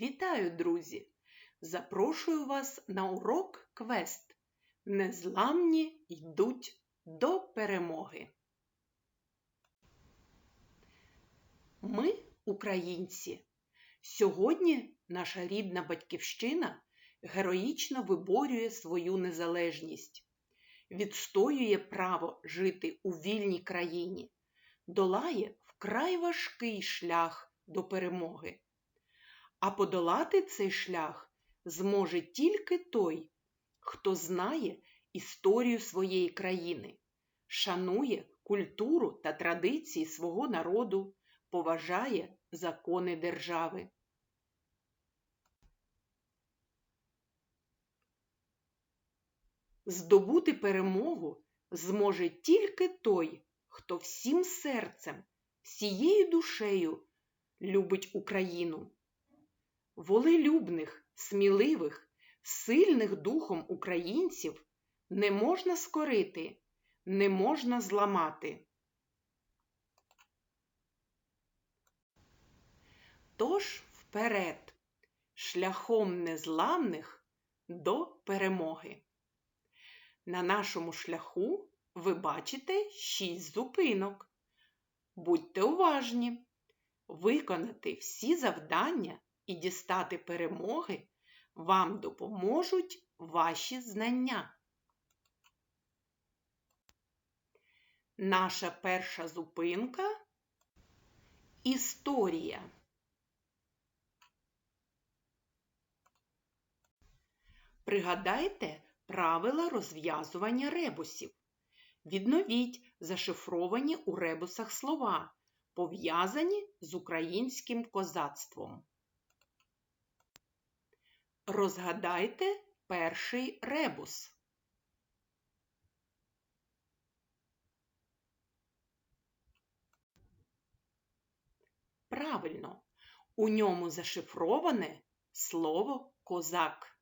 Вітаю, друзі! Запрошую вас на урок квест. Незламні йдуть до перемоги. Ми, українці, сьогодні наша рідна батьківщина героїчно виборює свою незалежність, відстоює право жити у вільній країні, долає вкрай важкий шлях до перемоги. А подолати цей шлях зможе тільки той, хто знає історію своєї країни, шанує культуру та традиції свого народу, поважає закони держави. Здобути перемогу зможе тільки той, хто всім серцем, всією душею любить Україну. Волелюбних, сміливих, сильних духом українців не можна скорити, не можна зламати. Тож вперед, шляхом незламних до перемоги. На нашому шляху ви бачите шість зупинок. Будьте уважні, виконати всі завдання і дістати перемоги вам допоможуть ваші знання. Наша перша зупинка історія. Пригадайте правила розв'язування ребусів. Відновіть зашифровані у ребусах слова, пов'язані з українським козацтвом. Розгадайте перший ребус. Правильно, у ньому зашифроване слово козак.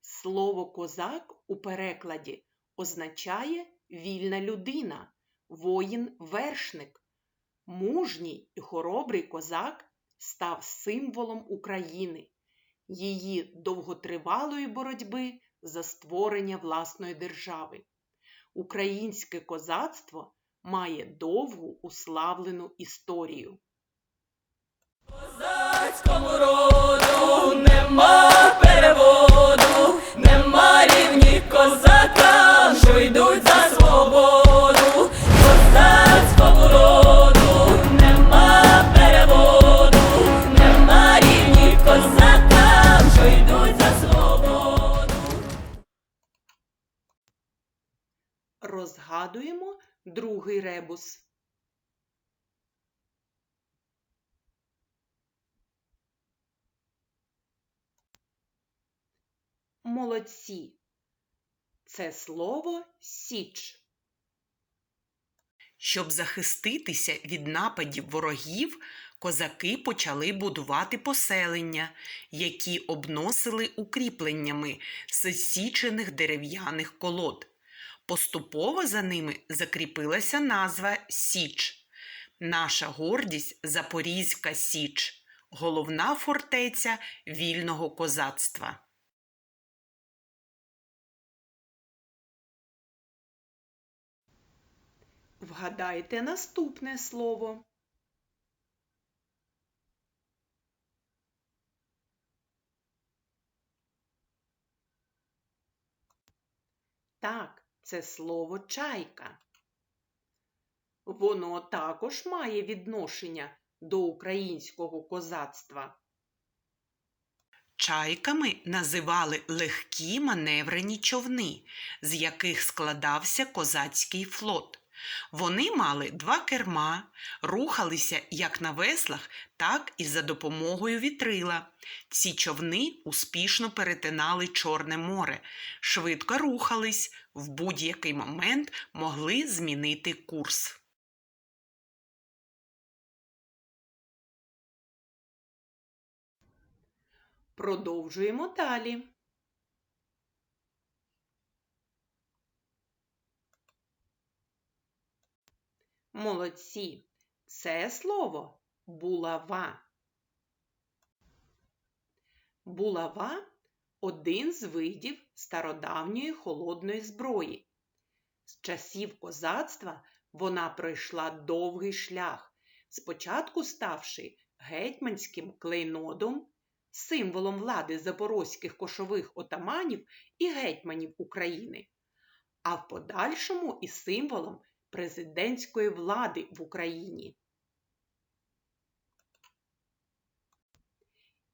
Слово козак у перекладі означає вільна людина, воїн-вершник. Мужній і хоробрий козак став символом України, її довготривалої боротьби за створення власної держави. Українське козацтво має довгу уславлену історію. Козацькому роду нема переводу, нема рівні козакам, що йдуть Розгадуємо другий ребус. Молодці. Це слово Січ. Щоб захиститися від нападів ворогів, козаки почали будувати поселення, які обносили укріпленнями з січених дерев'яних колод. Поступово за ними закріпилася назва Січ. Наша гордість Запорізька Січ, головна фортеця вільного козацтва. Вгадайте наступне слово. Так, це слово чайка. Воно також має відношення до українського козацтва. Чайками називали легкі маневрені човни, з яких складався козацький флот. Вони мали два керма, рухалися як на веслах, так і за допомогою вітрила. Ці човни успішно перетинали Чорне море, швидко рухались, в будь-який момент могли змінити курс. Продовжуємо далі. Молодці! Це слово булава. Булава один з видів стародавньої холодної зброї. З часів козацтва вона пройшла довгий шлях, спочатку ставши гетьманським клейнодом, символом влади запорозьких кошових отаманів і гетьманів України, а в подальшому і символом президентської влади в Україні.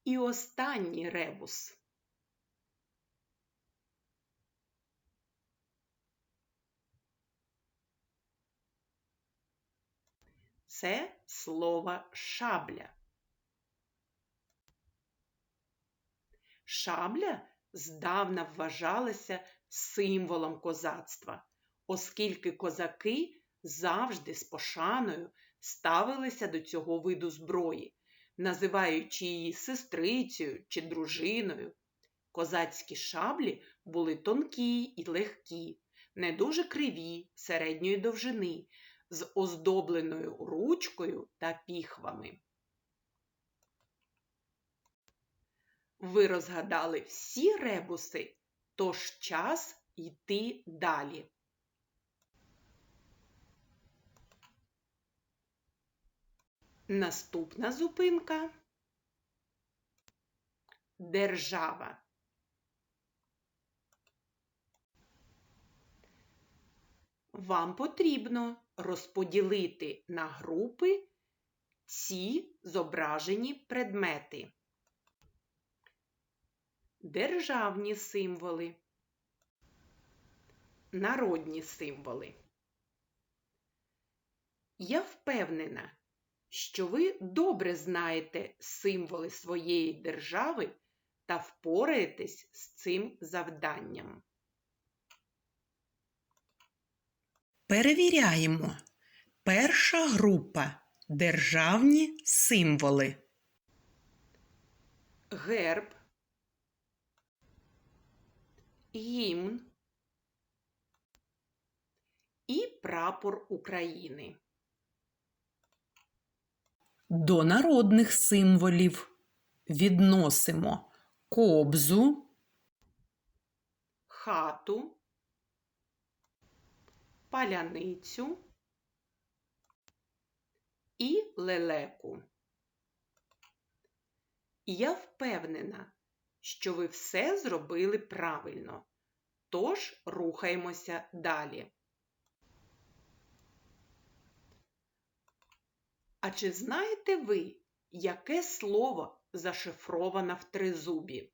І останній ребус. Це слово шабля. Шабля здавна вважалася символом козацтва, оскільки козаки завжди з пошаною ставилися до цього виду зброї, називаючи її сестрицею чи дружиною. Козацькі шаблі були тонкі і легкі, не дуже криві, середньої довжини, з оздобленою ручкою та піхвами. Ви розгадали всі ребуси, тож час йти далі. Наступна зупинка Держава. Вам потрібно розподілити на групи ці зображені предмети. Державні символи, народні символи. Я впевнена, що ви добре знаєте символи своєї держави та впораєтесь з цим завданням. Перевіряємо. Перша група державні символи. Герб, гімн і прапор України. До народних символів відносимо кобзу, хату, паляницю і лелеку. Я впевнена, що ви все зробили правильно, тож рухаємося далі. А чи знаєте ви, яке слово зашифровано в тризубі?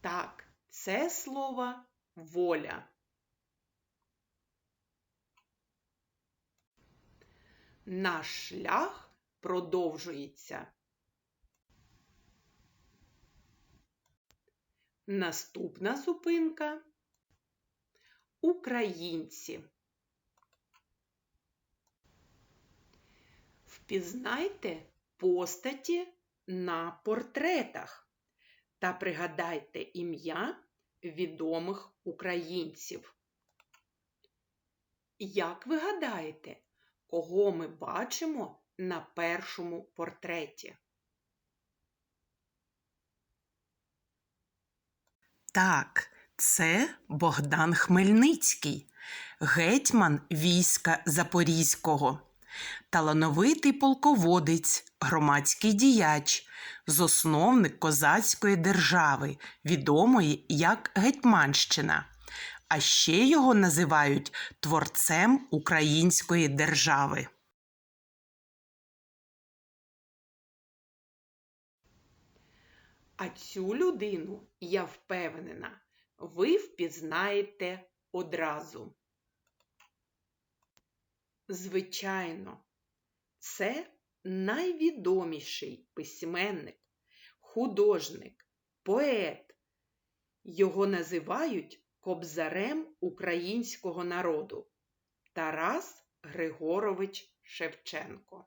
Так, це слово воля. Наш шлях продовжується. Наступна зупинка Українці. Впізнайте постаті на портретах та пригадайте ім'я відомих українців. Як ви гадаєте, кого ми бачимо на першому портреті? Так, це Богдан Хмельницький, гетьман війська Запорізького, талановитий полководець, громадський діяч, засновник козацької держави, відомої як Гетьманщина. А ще його називають творцем української держави. А цю людину, я впевнена, ви впізнаєте одразу. Звичайно, це найвідоміший письменник, художник, поет. Його називають кобзарем українського народу Тарас Григорович Шевченко.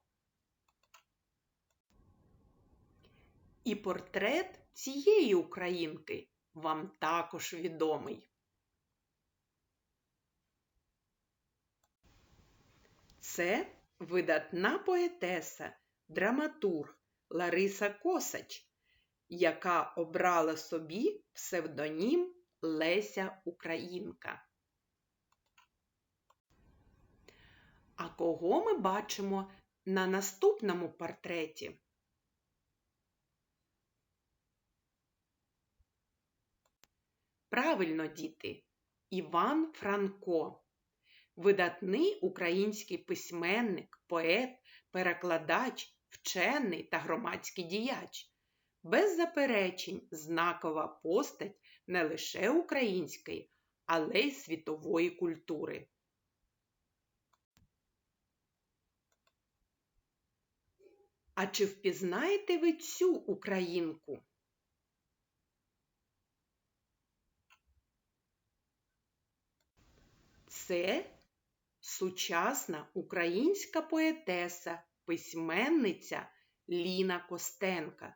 І портрет цієї українки вам також відомий. Це видатна поетеса, драматург Лариса Косач, яка обрала собі псевдонім Леся Українка. А кого ми бачимо на наступному портреті? Правильно, діти, Іван Франко. Видатний український письменник, поет, перекладач, вчений та громадський діяч. Без заперечень знакова постать не лише української, але й світової культури. А чи впізнаєте ви цю українку? Це сучасна українська поетеса, письменниця Ліна Костенка.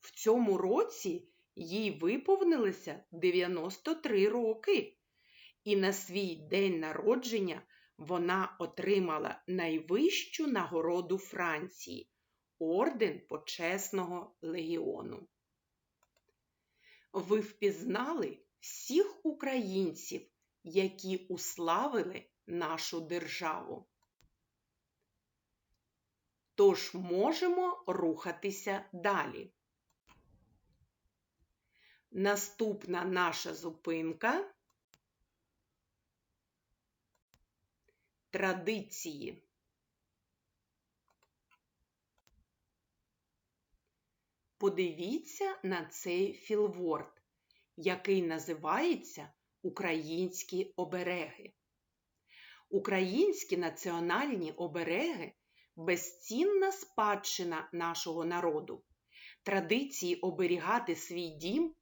В цьому році їй виповнилося 93 роки, і на свій день народження вона отримала найвищу нагороду Франції орден Почесного легіону. Ви впізнали всіх українців, які уславили нашу державу. Тож можемо рухатися далі. Наступна наша зупинка традиції. Подивіться на цей філворд, який називається Українські обереги. Українські національні обереги безцінна спадщина нашого народу, традиції оберігати свій дім,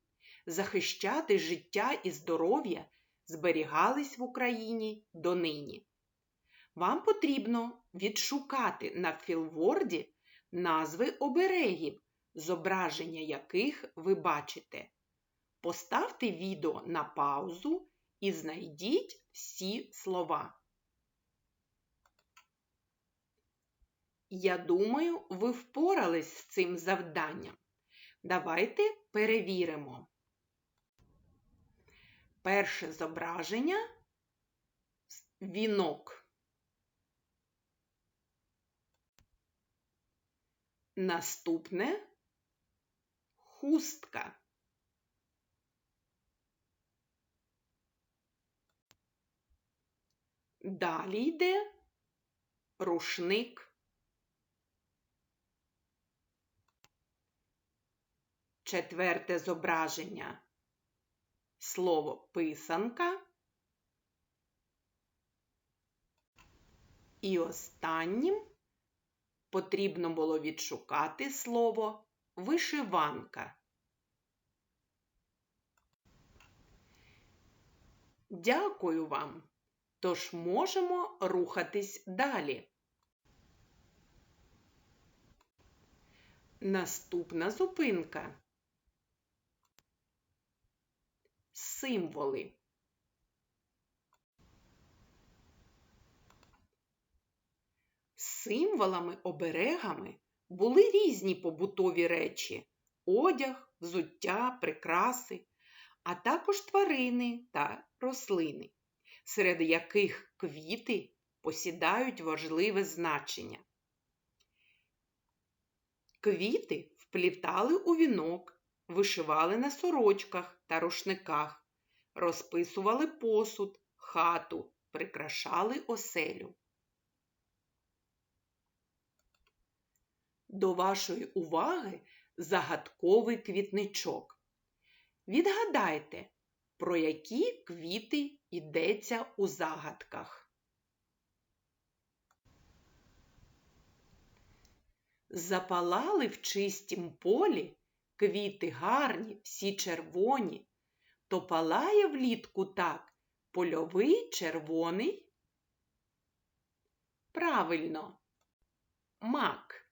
захищати життя і здоров'я зберігались в Україні донині. Вам потрібно відшукати на філворді назви оберегів, зображення яких ви бачите. Поставте відео на паузу і знайдіть всі слова. Я думаю, ви впорались з цим завданням. Давайте перевіримо. Перше зображення вінок. Наступне хустка. Далі йде рушник. Четверте зображення. Слово писанка. І останнім потрібно було відшукати слово вишиванка. Дякую вам. Тож можемо рухатись далі. Наступна зупинка. Символи. Символами-оберегами були різні побутові речі одяг, взуття, прикраси, а також тварини та рослини, серед яких квіти посідають важливе значення. Квіти вплітали у вінок, вишивали на сорочках та рушниках, розписували посуд, хату, прикрашали оселю. До вашої уваги загадковий квітничок. Відгадайте, про які квіти йдеться у загадках. Запалали в чистім полі квіти гарні, всі червоні, то палає влітку так польовий червоний. Правильно, мак.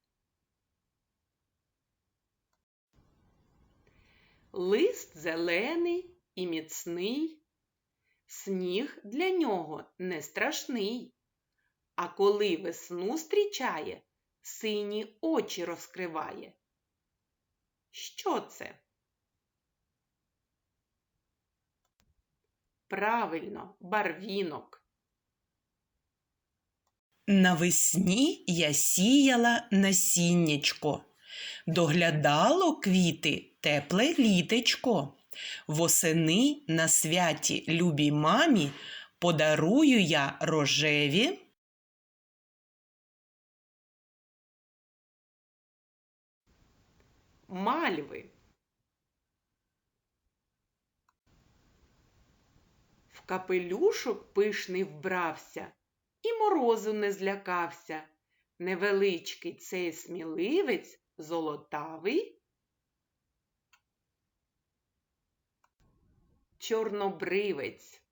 Лист зелений і міцний, сніг для нього не страшний, а коли весну зустрічає, сині очі розкриває. Що це? Правильно, барвінок. Навесні я сіяла насіннячко, доглядало квіти тепле літечко. Восени на святі любій мамі подарую я рожеві. Мальви. В капелюшок пишний вбрався і морозу не злякався. Невеличкий цей сміливець золотавий. Чорнобривець.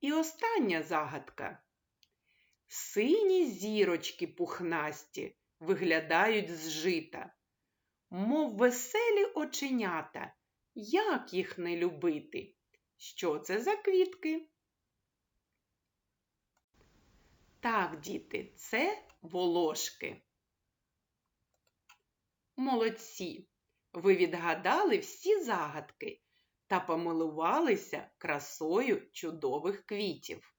І остання загадка. Сині зірочки пухнасті виглядають з жита, мов веселі оченята. Як їх не любити? Що це за квітки? Так, діти, це волошки. Молодці! Ви відгадали всі загадки та помилувалися красою чудових квітів.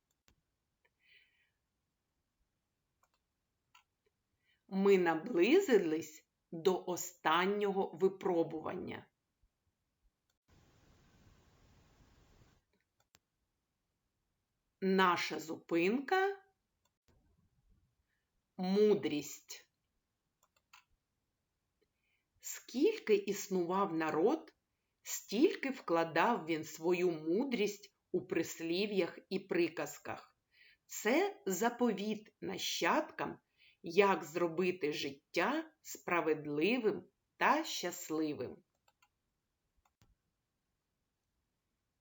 Ми наблизились до останнього випробування. Наша зупинка мудрість. Скільки існував народ, стільки вкладав він свою мудрість у прислів'ях і приказках. Це заповіт нащадкам, як зробити життя справедливим та щасливим.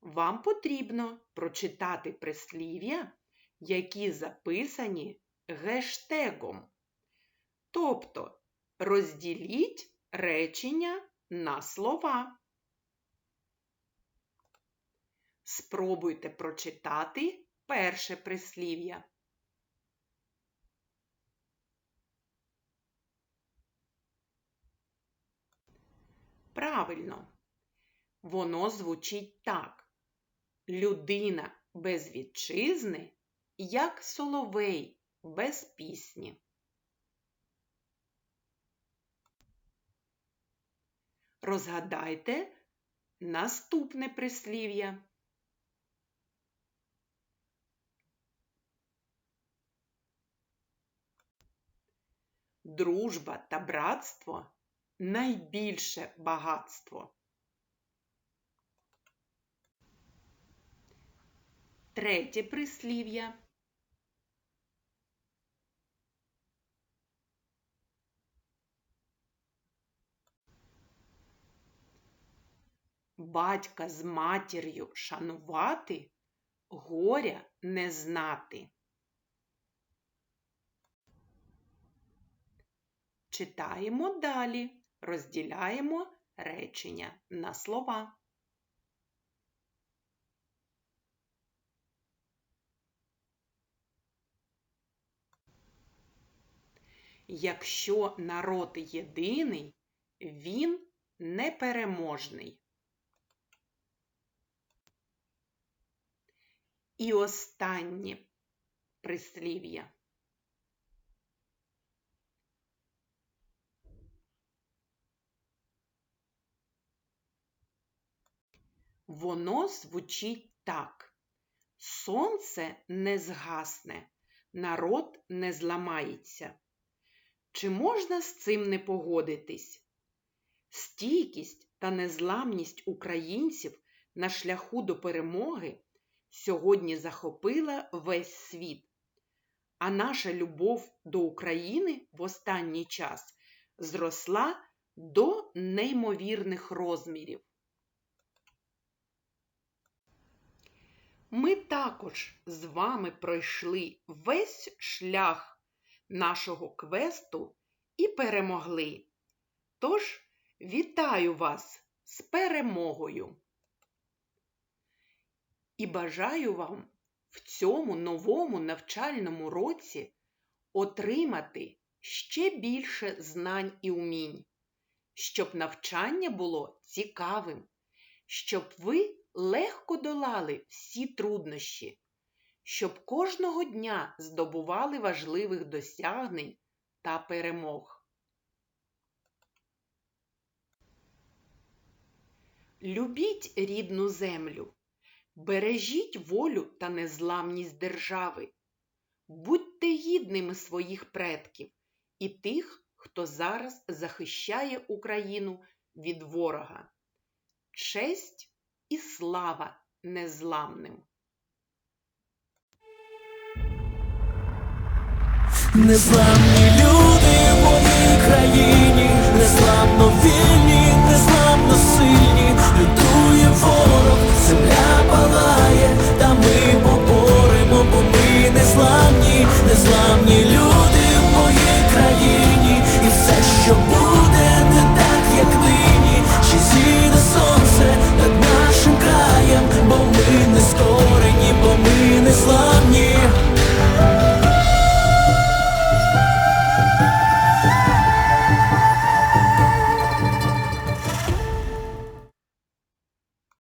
Вам потрібно прочитати прислів'я, які записані гештегом. Тобто розділіть речення на слова. Спробуйте прочитати перше прислів'я. Правильно, воно звучить так. Людина без вітчизни, як соловей без пісні. Розгадайте наступне прислів'я. Дружба та братство найбільше багатство. Третє прислів'я. Батька з матір'ю шанувати, горя не знати. Читаємо далі, розділяємо речення на слова. Якщо народ єдиний, він непереможний. І останнє прислів'я. Воно звучить так. Сонце не згасне, народ не зламається. Чи можна з цим не погодитись? Стійкість та незламність українців на шляху до перемоги сьогодні захопила весь світ, а наша любов до України в останній час зросла до неймовірних розмірів. Ми також з вами пройшли весь шлях нашого квесту і перемогли. Тож, вітаю вас з перемогою! І бажаю вам в цьому новому навчальному році отримати ще більше знань і умінь, щоб навчання було цікавим, щоб ви легко долали всі труднощі, щоб кожного дня здобували важливих досягнень та перемог. Любіть рідну землю, бережіть волю та незламність держави, будьте гідними своїх предків і тих, хто зараз захищає Україну від ворога. Честь і слава незламним! Незламні люди в моїй країні, незламно вірять.